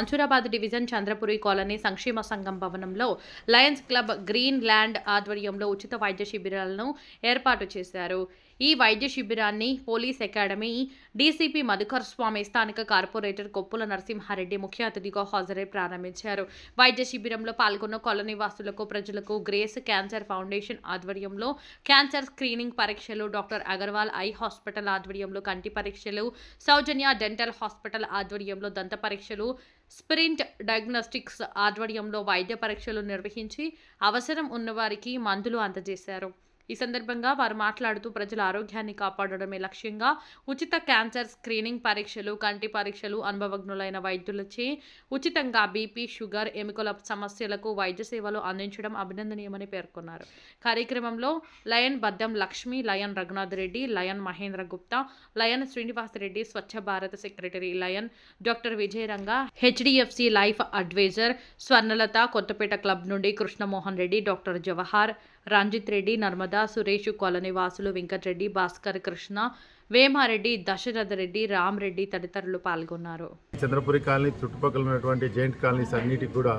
అంచురాబాద్ division Chandrapuri colony సంక్షేమ సంఘం భవనంలో లయన్స్ క్లబ్ గ్రీన్ ల్యాండ్ ఆధ్వర్యంలో ఉచిత వైద్య శిబిరాలను ఏర్పాటు చేశారు. ఈ వైద్య శిబిరాన్ని police academy DCP Madhukar Swamy స్థానిక కార్పొరేటర్ కొప్పుల నరసింహారెడ్డి ముఖ్య అతిథిగా హాజరై ప్రారంభించారు. వైద్య శిబిరంలో పాల్గొన్న కాలనీ వాసులకు ప్రజలకు గ్రేస్ క్యాన్సర్ ఫౌండేషన్ ఆధ్వర్యంలో క్యాన్సర్ స్క్రీనింగ్ పరీక్షలు డాక్టర్ అగర్వాల్ ఐ హాస్పిటల్ ఆధ్వర్యంలో కంటి పరీక్షలు సౌజన్య డెంటల్ హాస్పిటల్ ఆధ్వర్యంలో దంత పరీక్షలు స్ప్రింట్ డయాగ్నోస్టిక్స్ ఆధ్వర్యంలో వైద్య పరీక్షలు నిర్వహించి అవసరం ఉన్నవారికి మందులు అందజేశారు. ఈ సందర్భంగా వారు మాట్లాడుతూ ప్రజల ఆరోగ్యాన్ని కాపాడడమే లక్ష్యంగా ఉచిత క్యాన్సర్ స్క్రీనింగ్ పరీక్షలు కంటి పరీక్షలు అనుభవజ్ఞులైన వైద్యులచే ఉచితంగా బీపీ షుగర్ ఎముకల సమస్యలకు వైద్య సేవలు అందించడం అభినందనీయమని పేర్కొన్నారు. కార్యక్రమంలో Lion Baddam Lakshmi Lion Raghunath Reddy Lion Mahendra Gupta Lion Srinivas Reddy Swachh Bharat secretary Lion doctor Vijayaranga HDFC Life advisor Swarnalatha Kothapet club నుండి కృష్ణమోహన్ రెడ్డి డాక్టర్ జవహార్ రంజిత్ రెడ్డి నర్మదా సురేష్ కాలనీ వాసులు వెంకటరెడ్డి భాస్కర్ కృష్ణ వేమారెడ్డి దశరథ రెడ్డి రామ్ రెడ్డి తదితరులు పాల్గొన్నారు. చంద్రపురి కాలనీ చుట్టుపక్కల ఉన్నటువంటి జైంట్ కాలనీస్ అన్నిటికి కూడా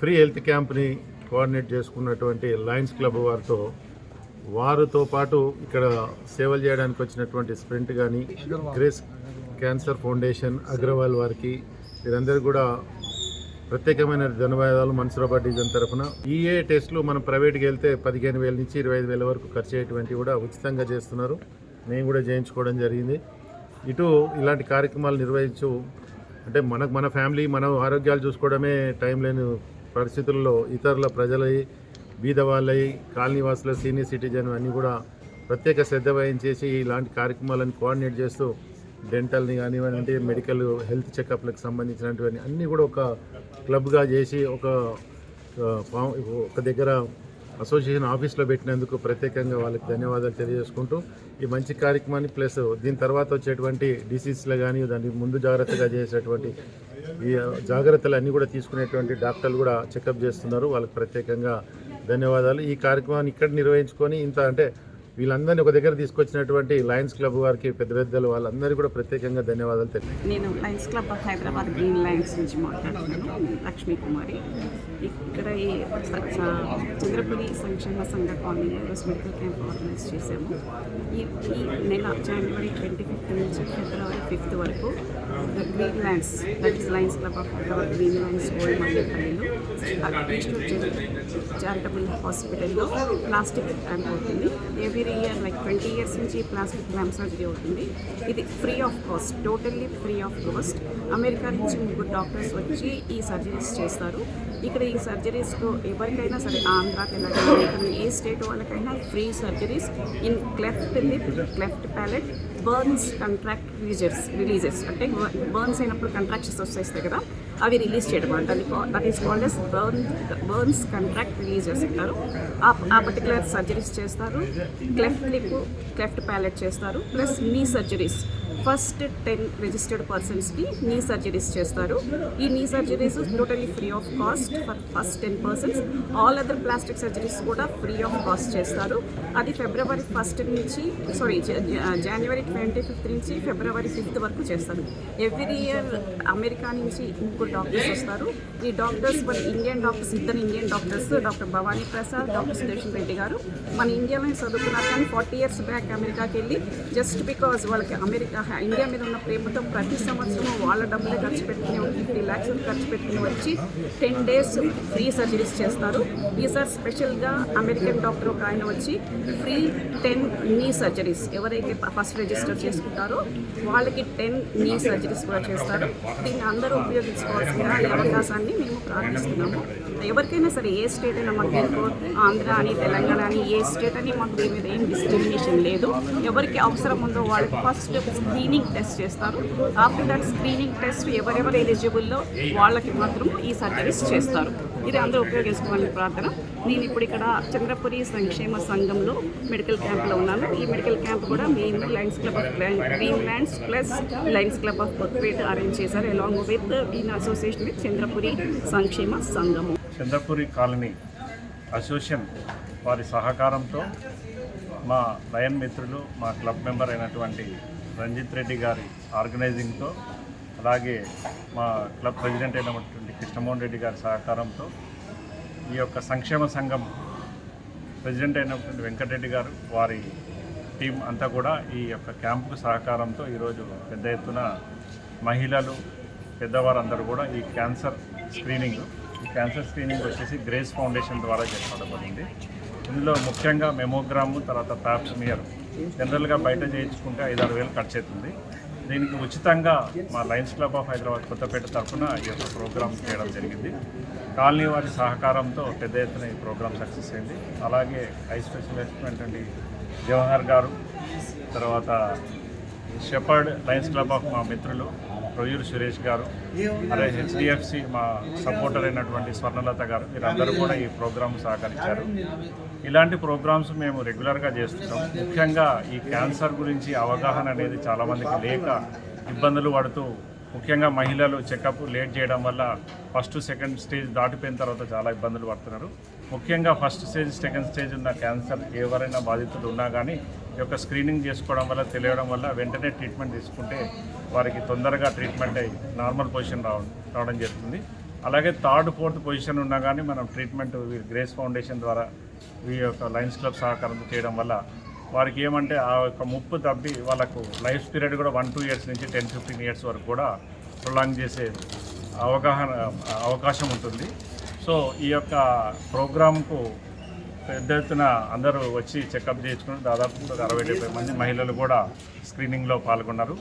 ఫ్రీ హెల్త్ క్యాంప్ని coordinate చేసుకున్నటువంటి లయన్స్ క్లబ్ వారితో వారితో పాటు ఇక్కడ సేవలు చేయడానికి వచ్చినటువంటి స్ప్రింట్ కానీ గ్రేస్ క్యాన్సర్ ఫౌండేషన్ అగ్రవాల్ వారికి వీరందరూ కూడా ప్రత్యేకమైన ధన్యవాదాలు మన్సూరాబాద్ డివిజన్ తరఫున. ఈఏ టెస్టులు మనం ప్రైవేట్కి వెళ్తే పదిహేను వేల నుంచి ఇరవై ఐదు వేల వరకు ఖర్చు అయ్యేటువంటివి కూడా ఉచితంగా చేస్తున్నారు. నేను కూడా చేయించుకోవడం జరిగింది. ఇటు ఇలాంటి కార్యక్రమాలు నిర్వహించు అంటే మనకు మన ఫ్యామిలీ మన ఆరోగ్యాలు చూసుకోవడమే టైం లేని పరిస్థితుల్లో ఇతరుల ప్రజలై బీద వాళ్ళై కాలనీవాసుల సీనియర్ సిటిజన్ అన్నీ కూడా ప్రత్యేక శ్రద్ధ వహించేసి ఇలాంటి కార్యక్రమాలను కోఆర్డినేట్ చేస్తూ డెంటల్ని కానివ్వండి మెడికల్ హెల్త్ చెకప్లకు సంబంధించినటువంటి అన్నీ కూడా ఒక క్లబ్గా చేసి ఒక ఒక దగ్గర అసోసియేషన్ ఆఫీస్లో పెట్టినందుకు ప్రత్యేకంగా వాళ్ళకి ధన్యవాదాలు తెలియజేసుకుంటూ ఈ మంచి కార్యక్రమాన్ని ప్లస్ దీని తర్వాత వచ్చేటువంటి డిసీజ్లు కానీ దానికి ముందు జాగ్రత్తగా చేసేటువంటి ఈ జాగ్రత్తలు అన్నీ కూడా తీసుకునేటువంటి డాక్టర్లు కూడా చెకప్ చేస్తున్నారు. వాళ్ళకి ప్రత్యేకంగా ధన్యవాదాలు. ఈ కార్యక్రమాన్ని ఇక్కడ నిర్వహించుకొని ఇంత అంటే వీళ్ళందరినీ ఒక దగ్గర తీసుకొచ్చినటువంటి లయన్స్ క్లబ్ వారికి పెద్ద పెద్దలు వాళ్ళందరికీ కూడా ప్రత్యేకంగా ధన్యవాదాలు తెలియదు నేను Lions Club of Hyderabad Green Lions నుంచి మాట్లాడుతున్నాను. లక్ష్మీ కుమారి. ఇక్కడ ఈ చంద్రపురి సంక్షేమ సంఘ కాలనీలో ఈరోజు మెడికల్ క్యాంప్ ఆర్గనైజ్ చేశాము. ఈ ఈ నెల జనవరి ట్వంటీ ఫిఫ్త్ నుంచి ఫిబ్రవరి ఫిఫ్త్ వరకు Green Lands that is Lions Club of Hyderabad Green Lands old మల్లేపల్లిలో charitable హాస్పిటల్లో ప్లాస్టిక్ క్యాంప్ అవుతుంది. Every year like twenty years నుంచి ప్లాస్టిక్ క్యాంప్ సర్జరీ అవుతుంది. ఇది free of cost totally free of cost America నుంచి ముగ్గురు doctors వచ్చి ఈ surgeries చేస్తారు. ఇక్కడ ఈ సర్జరీస్లో ఎవరికైనా సరే ఆంధ్ర తెలంగాణ ఇక్కడ ఏ స్టేట్ వాళ్ళకైనా free surgeries in cleft lip cleft palate burns contract releasers releases అంటే బర్న్స్ అయినప్పుడు కంట్రాక్షన్స్ వస్తాయి కదా. అవి రిలీజ్ చేయడం అంటే. That is called as burn burns contract release చేస్తుంటారు. ఆ ఆ పర్టికులర్ సర్జరీస్ చేస్తారు. క్లెఫ్ట్ లిప్ క్లెఫ్ట్ ప్యాలెట్ చేస్తారు. Plus knee surgeries first ten registered పర్సన్స్కి నీ సర్జరీస్ చేస్తారు. ఈ knee surgeries totally free of cost for first ten persons all other plastic surgeries కూడా free of cost చేస్తారు. అది ఫిబ్రవరి first నుంచి sorry జనవరి twenty fifth నుంచి ఫిబ్రవరి fifth వరకు చేస్తారు. ఎవ్రీ ఇయర్ అమెరికా నుంచి డాక్టర్స్ వస్తారు. ఈ డాక్టర్స్ మన ఇండియన్ డాక్టర్స్ ఇద్దరు Indian doctors doctor Bhavani Prasad doctor Sudarshan Reddy గారు. మన ఇండియాలో చదువుకున్నారు కానీ ఫార్టీ ఇయర్స్ బ్యాక్ అమెరికాకి వెళ్ళి జస్ట్ బికాజ్ వాళ్ళకి అమెరికా ఇండియా మీద ఉన్న ప్రేమతో ప్రతి సంవత్సరం వాళ్ళ డబ్బులే ఖర్చు పెట్టుకుని ఫిఫ్టీ ల్యాక్స్ ఖర్చు పెట్టుకుని వచ్చి టెన్ డేస్ ఫ్రీ సర్జరీస్ చేస్తారు. ఈసారి స్పెషల్గా అమెరికన్ డాక్టర్ ఒక ఆయన వచ్చి ఫ్రీ టెన్ నీ సర్జరీస్ ఎవరైతే ఫస్ట్ రిజిస్టర్ చేసుకుంటారో వాళ్ళకి టెన్ నీ సర్జరీస్ కూడా చేస్తారు. దీన్ని అందరూ ఉపయోగించుకోవాల్సిన ఈ అవకాశాన్ని మేము ప్రార్థిస్తున్నాము. ఎవరికైనా సరే ఏ స్టేట్ అయినా మాకు దీనికో ఆంధ్ర అని తెలంగాణ అని ఏ స్టేట్ అని మాకు దీని మీద ఏం డిస్క్రిమినేషన్ లేదు. ఎవరికి అవసరం ఉందో వాళ్ళకి ఫస్ట్ స్క్రీనింగ్ టెస్ట్ చేస్తారు. ఆఫ్టర్ దట్ స్క్రీనింగ్ టెస్ట్ ఎవరెవరు ఎలిజిబుల్లో వాళ్ళకి మాత్రం ఈ సర్జరీస్ చేస్తారు. ఇది అందరూ ఉపయోగించుకోవాలని ప్రార్థన. నేను ఇప్పుడు ఇక్కడ చంద్రపురి సంక్షేమ సంఘంలో మెడికల్ క్యాంప్లో ఉన్నాను. ఈ మెడికల్ క్యాంప్ కూడా main Lions Club of Green Lands plus Lions Club of Kothapet arrange చేశారు along with in association with Chandrapuri సంక్షేమ సంఘము. చంద్రపురి కాలనీ అసోసియేషన్ వారి సహకారంతో మా లయన్ మిత్రులు మా క్లబ్ మెంబర్ అయినటువంటి రంజిత్ రెడ్డి గారి ఆర్గనైజింగ్తో అలాగే మా క్లబ్ ప్రెసిడెంట్ అయినటువంటి కృష్ణమోహన్ రెడ్డి గారి సహకారంతో ఈ యొక్క సంక్షేమ సంఘం ప్రెసిడెంట్ అయినటువంటి వెంకటరెడ్డి గారు వారి టీం అంతా కూడా ఈ యొక్క క్యాంపుకు సహకారంతో ఈరోజు పెద్ద ఎత్తున మహిళలు పెద్దవారందరూ కూడా ఈ క్యాన్సర్ స్క్రీనింగ్ ఈ క్యాన్సర్ స్క్రీనింగ్ వచ్చేసి గ్రేస్ ఫౌండేషన్ ద్వారా చేపట్టబడింది ఇందులో ముఖ్యంగా మెమోగ్రామ్ తర్వాత ప్యాప్స్మియర్. జనరల్గా బయట చేయించుకుంటే ఐదారు వేలు ఖర్చు అవుతుంది. దీనికి ఉచితంగా మా Lions Club of Hyderabad Kothapet తరఫున ఈ యొక్క ప్రోగ్రామ్ చేయడం జరిగింది. కాలనీ వారి సహకారంతో పెద్ద ఎత్తున ఈ ప్రోగ్రామ్ సక్సెస్ అయింది. అలాగే ఐ స్పెషలిస్ట్ అండి జవహర్ గారు తర్వాత షెపర్డ్ లయన్స్ క్లబ్ ఆఫ్ మా మిత్రులు రొయ్యూరు సురేష్ గారు అలాగే హెచ్డిఎఫ్సి మా సపోర్టర్ అయినటువంటి స్వర్ణలత గారు వీరందరూ కూడా ఈ ప్రోగ్రామ్ సహకరించారు. ఇలాంటి ప్రోగ్రామ్స్ మేము రెగ్యులర్గా చేస్తుంటాం. ముఖ్యంగా ఈ క్యాన్సర్ గురించి అవగాహన అనేది చాలామందికి లేక ఇబ్బందులు పడుతూ ముఖ్యంగా మహిళలు చెకప్ లేట్ చేయడం వల్ల ఫస్ట్ సెకండ్ స్టేజ్ దాటిపోయిన తర్వాత చాలా ఇబ్బందులు పడుతున్నారు. ముఖ్యంగా ఫస్ట్ స్టేజ్ సెకండ్ స్టేజ్ ఉన్న క్యాన్సర్ ఎవరైనా బాధితులు ఉన్నా కానీ యొక్క స్క్రీనింగ్ చేసుకోవడం వల్ల తెలియడం వల్ల వెంటనే ట్రీట్మెంట్ తీసుకుంటే వారికి తొందరగా ట్రీట్మెంట్ అయ్యి నార్మల్ పొజిషన్ రావడం రావడం జరుగుతుంది. అలాగే థర్డ్ ఫోర్త్ పొజిషన్ ఉన్నా కానీ మనం ట్రీట్మెంట్ గ్రేస్ ఫౌండేషన్ ద్వారా ఈ యొక్క లయన్స్ క్లబ్ సహకారంతో చేయడం వల్ల వారికి ఏమంటే ఆ యొక్క ముప్పు తప్పి వాళ్ళకు లైఫ్ పీరియడ్ కూడా వన్ టూ ఇయర్స్ నుంచి టెన్ ఫిఫ్టీన్ ఇయర్స్ వరకు కూడా ప్రొలాంగ్ చేసే అవగాహన అవకాశం ఉంటుంది. సో ఈ యొక్క ప్రోగ్రాంకు పెద్ద ఎత్తున అందరూ వచ్చి చెకప్ చేయించుకుని దాదాపు ఒక అరవై డెబ్బై మంది మహిళలు కూడా స్క్రీనింగ్లో పాల్గొన్నారు.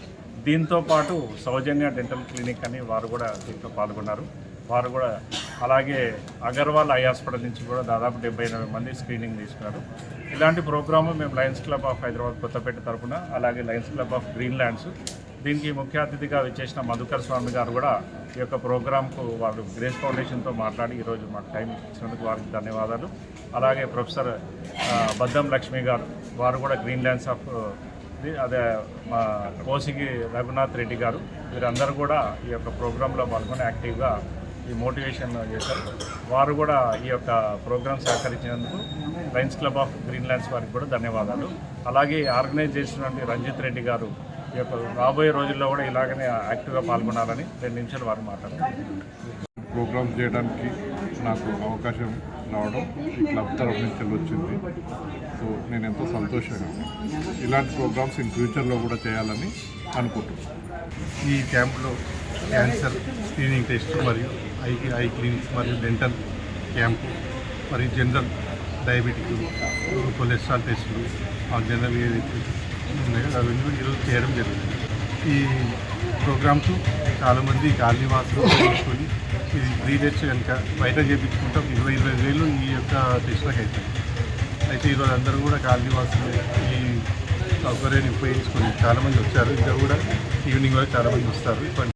దీంతో పాటు సౌజన్య డెంటల్ క్లినిక్ అని వారు కూడా దీంట్లో పాల్గొన్నారు. వారు కూడా అలాగే అగర్వాల్ ఐ హాస్పిటల్ నుంచి కూడా దాదాపు డెబ్బై ఎనభై మంది స్క్రీనింగ్ తీసుకున్నారు. ఇలాంటి ప్రోగ్రాము మేము Lions Club of Hyderabad Kothapet తరఫున అలాగే Lions Club of Green Lands దీనికి ముఖ్య అతిథిగా విచ్చేసిన మధుకర్ స్వామి గారు కూడా ఈ యొక్క ప్రోగ్రాంకు వాళ్ళు గ్రేస్ ఫౌండేషన్తో మాట్లాడి ఈరోజు మాకు టైం ఇచ్చినందుకు వారికి ధన్యవాదాలు. అలాగే ప్రొఫెసర్ బద్దం లక్ష్మి గారు వారు కూడా గ్రీన్ ల్యాండ్స్ ఆఫ్ అదే మా కోసిగి రఘునాథ్ రెడ్డి గారు వీరందరూ కూడా ఈ యొక్క ప్రోగ్రాంలో పాల్గొని యాక్టివ్గా ఈ మోటివేషన్ చేశారు. వారు కూడా ఈ యొక్క ప్రోగ్రాం సహకరించినందుకు Lions Club of Green Lands వారికి కూడా ధన్యవాదాలు. అలాగే ఆర్గనైజ్ చేసినటువంటి రంజిత్ రెడ్డి గారు యొక్క రాబోయే రోజుల్లో కూడా ఇలాగనే యాక్టివ్గా పాల్గొనాలని రెండు నిమిషాలు వారు మాట్లాడుతున్నారు. ప్రోగ్రామ్ చేయడానికి నాకు అవకాశం రావడం ఈ క్లబ్ తరఫు నుంచి వచ్చింది సో నేను ఎంతో సంతోషంగా. ఇలాంటి ప్రోగ్రామ్స్ ఇన్ ఫ్యూచర్లో కూడా చేయాలని అనుకుంటున్నాను. ఈ క్యాంపులో క్యాన్సర్ స్క్రీనింగ్ టెస్ట్ మరియు ఐ ఐ క్లినిక్స్ మరియు డెంటల్ క్యాంపు మరియు జనరల్ డయాబెటిక్ కొలెస్ట్రాల్ టెస్టులు ఆ జనరల్ ఉన్నాయి. ఉన్నాయో అవన్నీ కూడా ఈరోజు చేయడం జరుగుతుంది ఈ ప్రోగ్రామ్స్ చాలామంది గాలి వాసులు తీసుకొని ఇది ఫ్రీ టెస్ట్ కనుక బయట చేయించుకుంటాం ఇరవై ఇరవై వేలు ఈ యొక్క టెస్ట్లకు అవుతాయి అయితే ఈరోజు అందరూ కూడా గాలి ఈ సౌకర్యాన్ని ఉపయోగించుకొని చాలామంది వచ్చారు. ఇంకా కూడా ఈవినింగ్ వరకు చాలామంది వస్తారు.